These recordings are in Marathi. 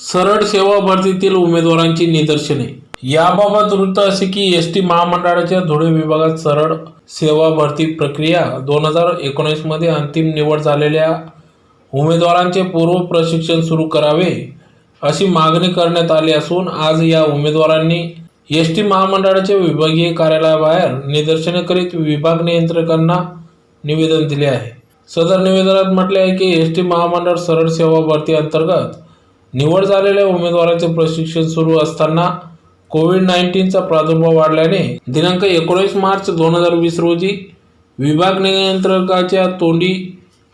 सरळ सेवा भरतीतील उमेदवारांची निदर्शने. याबाबत वृत्त असे की एस टी महामंडळाच्या धुळे विभागात सरळ सेवा भरती प्रक्रिया दोन हजार एकोणीसमध्ये अंतिम निवड झालेल्या उमेदवारांचे पूर्व प्रशिक्षण सुरू करावे अशी मागणी करण्यात आली असून आज या उमेदवारांनी एस टी महामंडळाच्या विभागीय कार्यालयाबाहेर निदर्शने करीत विभाग नियंत्रकांना निवेदन दिले आहे. सदर निवेदनात म्हटले आहे की एस टी महामंडळ सरळ सेवा भरती अंतर्गत निवड झालेल्या उमेदवारांचे प्रशिक्षण सुरू असताना कोविड नाईन्टीनचा प्रादुर्भाव वाढल्याने दिनांक एकोणीस मार्च दोन हजार वीस रोजी विभाग नियंत्रकाच्या तोंडी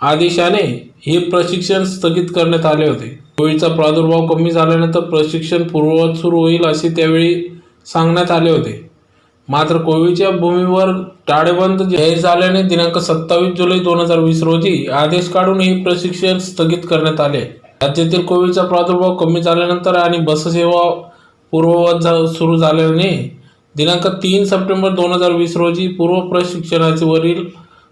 आदेशाने हे प्रशिक्षण स्थगित करण्यात आले होते. कोविडचा प्रादुर्भाव कमी झाल्यानंतर प्रशिक्षण पूर्ववत सुरू होईल असे त्यावेळी सांगण्यात आले होते. मात्र कोविडच्या भूमीवर टाळेबंद जाहीर झाल्याने दिनांक सत्तावीस जुलै दोन हजार वीस रोजी आदेश काढून हे प्रशिक्षण स्थगित करण्यात आले. राज्यातील कोविडचा प्रादुर्भाव कमी झाल्यानंतर आणि बससेवा पूर्ववत झा- सुरू झाल्याने दिनांक तीन सप्टेंबर दोन हजार वीस रोजी पूर्व प्रशिक्षणाचे वरील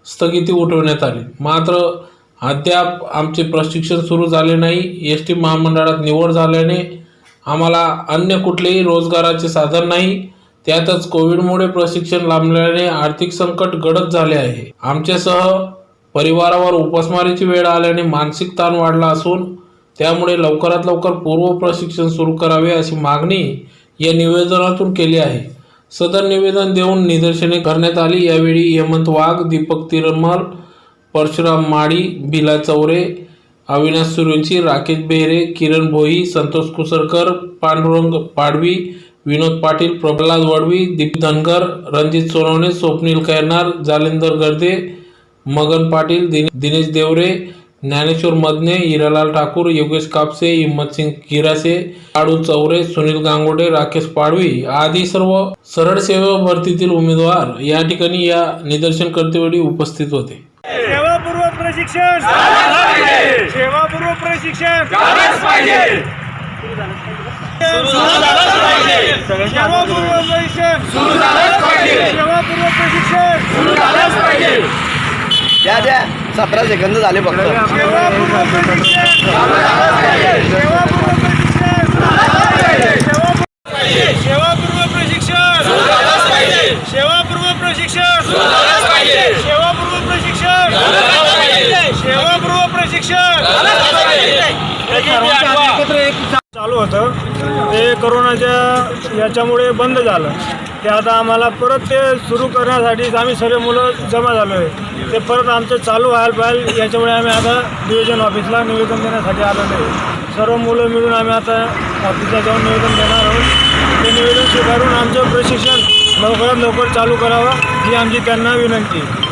स्थगिती उठवण्यात आली. मात्र अद्याप आमचे प्रशिक्षण सुरू झाले नाही. एस टी महामंडळात निवड झाल्याने आम्हाला अन्य कुठलेही रोजगाराचे साधन नाही. त्यातच कोविडमुळे प्रशिक्षण लांबल्याने आर्थिक संकट गडद झाले आहे. आमच्यासह परिवारावर उपासमारीची वेळ आल्याने मानसिक ताण वाढला असून त्यामुळे लवकरात लवकर पूर्व प्रशिक्षण सुरू करावे अशी मागणी या निवेदनातून केली आहे. सदर निवेदन देऊन निदर्शने करण्यात आली. यावेळी हेमंत वाघ दीपक तिरमल परशुराम माळी बिला चौरे अविनाश सुरेंची राकेश बेहरे किरण भोई संतोष कुसरकर पांडुरंग पाडवी विनोद पाटील प्रल्हाद वडवी दीप धनगर रणजित सोनवणे स्वप्नील कैनार जालिंदर गर्दे मगन पाटील दिने- दिनेश देवरे ज्ञानेश्वर मदने हिरालाल ठाकूर योगेश कापसे हिम्मतसिंग किरासे आडू चौरे सुनील गांगोडे राकेश पाडवी आदी सर्व सरळ सेवा भरतीतील उमेदवार या ठिकाणी या निदर्शन कर्तेवेळी उपस्थित होते. सेवापूर्व प्रशिक्षण! सेवापूर्व प्रशिक्षण! सेवापूर्व प्रशिक्षण! सतरा सेकंद झाले फक्त. सेवापूर्व प्रशिक्षण सेवापूर्व प्रशिक्षण सेवापूर्व प्रशिक्षण सेवापूर्व प्रशिक्षण चालू होतं. ते करोनाच्या याच्यामुळे बंद झालं. ते आता आम्हाला परत ते सुरू करण्यासाठी आम्ही सर्व मुलं जमा झालो आहे. ते परत आमचं चालू व्हायला पाहिजे याच्यामुळे आम्ही आता डिव्हिजन ऑफिसला निवेदन देण्यासाठी आलेलो आहे. सर्व मुलं मिळून आम्ही आता ऑफिसला जाऊन निवेदन देणार आहोत. ते निवेदन स्वीकारून आमचं प्रशिक्षण लवकरात लवकर चालू करावं ही आमची त्यांना विनंती आहे.